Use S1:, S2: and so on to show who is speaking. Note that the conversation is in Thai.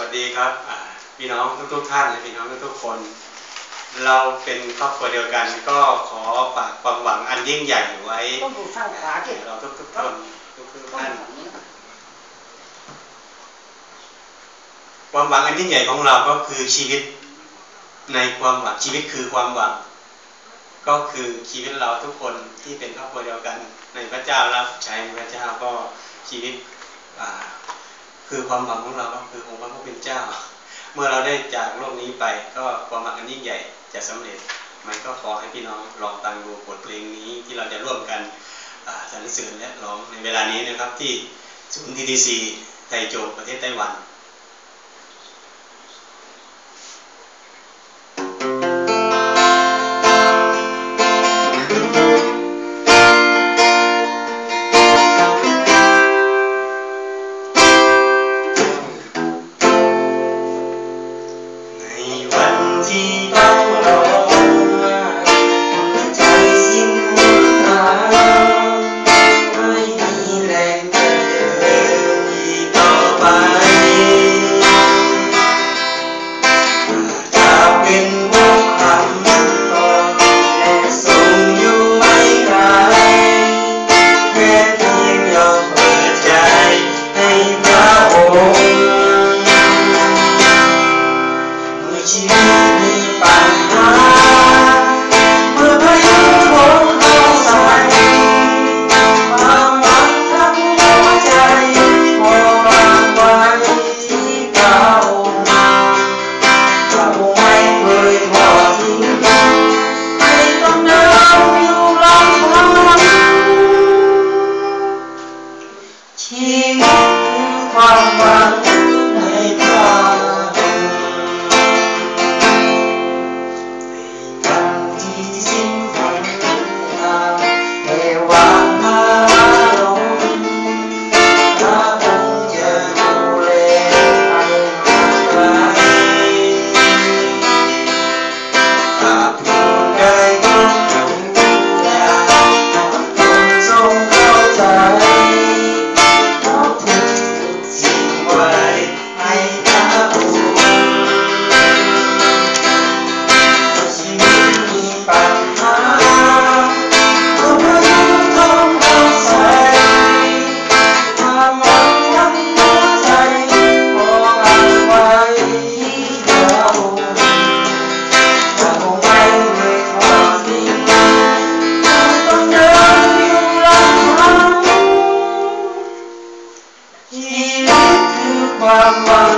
S1: วัสดีครับอ่าพี่น้องทุกๆท่านและพี่น้องทุกๆคน เราเป็นครอบครัวเดียวกัน ก็ขอฝากความหวังอันยิ่งใหญ่ไว้
S2: ต้องดูข้างขวาสิ
S1: เราทุกๆคนทุกๆ
S2: ต้อง
S1: ท่าน
S2: แบบนี้
S1: ความหวังอันยิ่งใหญ่ของเราก็คือชีวิตในความหวังชีวิตคือความหวัง ก็คือชีวิตเราทุกคนที่เป็นครอบครัวเดียวกัน ในพระเจ้ารับใช้ในพระเจ้าก็ชีวิตอ่า คือความหวังของเราก็คือองค์พระผู้เป็นเจ้า เมื่อเราได้จากโลกนี้ไปก็ความหวังอันยิ่งใหญ่จะสำเร็จ มันก็ขอให้พี่น้องลองตังดูบทเพลงนี้ที่เราจะร่วมกันอ่าสรรเสริญและร้องในเวลานี้นะครับที่ศูนย์ทีดีซีไทโจประเทศไต้หวัน วั พัง